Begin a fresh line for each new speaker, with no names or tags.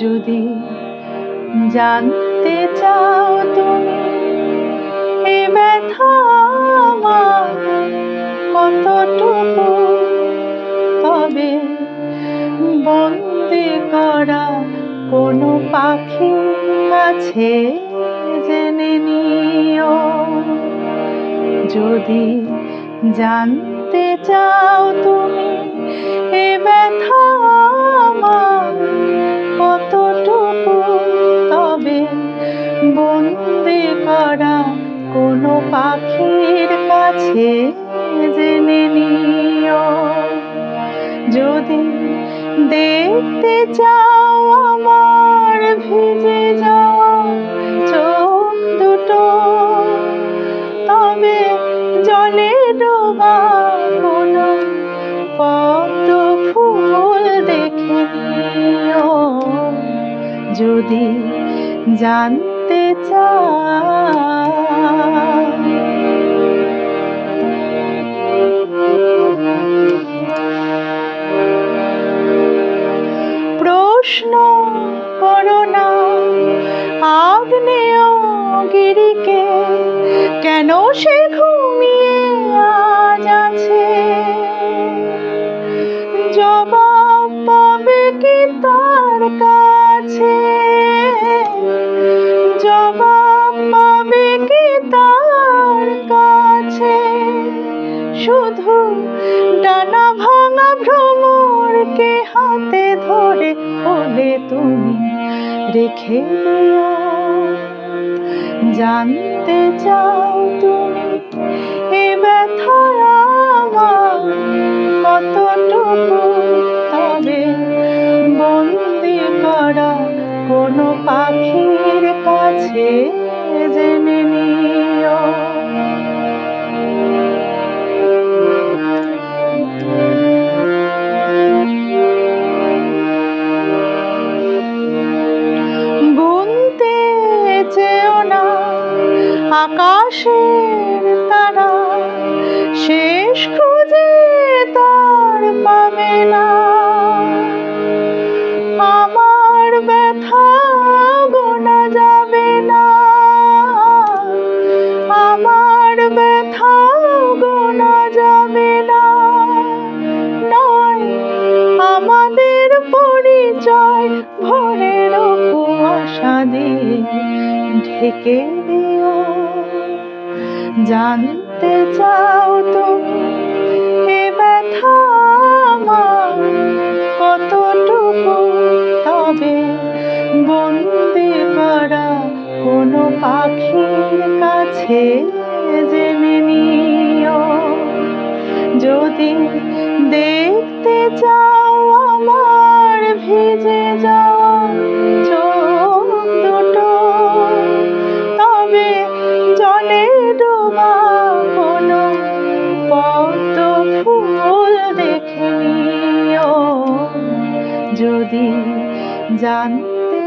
যদি জানতে চাও তুমি, এ ব্যথা কতটুকু? তবে বন্দি করা কোনো পাখি আছে জেনে নিও। যদি জানতে চাও তুমি কাছে জেনে নিও, যদি দেখতে চাও আমার ভিজে যাও চোখ দুটো, তবে জলে ডোবা কোনো পদ্ম ফুল দেখে নিও। যদি জানতে চাও প্রশ্ন করো না। আগ্নেয় গিরিকে কেন সে ঘুমিয়ে আজ আছে? জবাব পাবে কি তার কাছে? জবাব রেখে জানতে চাও তুমি এ ব্যথা কতটুকু? তবে বন্দি করা কোনো পাখির কাছে জেনে পরিচয় ভোরের কুয়াশা দিয়ে ঢেকে দিও। জানতে চাও তুমি এ ব্যথা আমার কতটুকু? তবে বন্দি করা কোনো পাখির কাছে জেনে নিও যদি দেখতে চাও আমার ভিজে যাওয়া দুটো। তবে জলে ডোবা কোনো পদ্ম ফুল যদি জানতে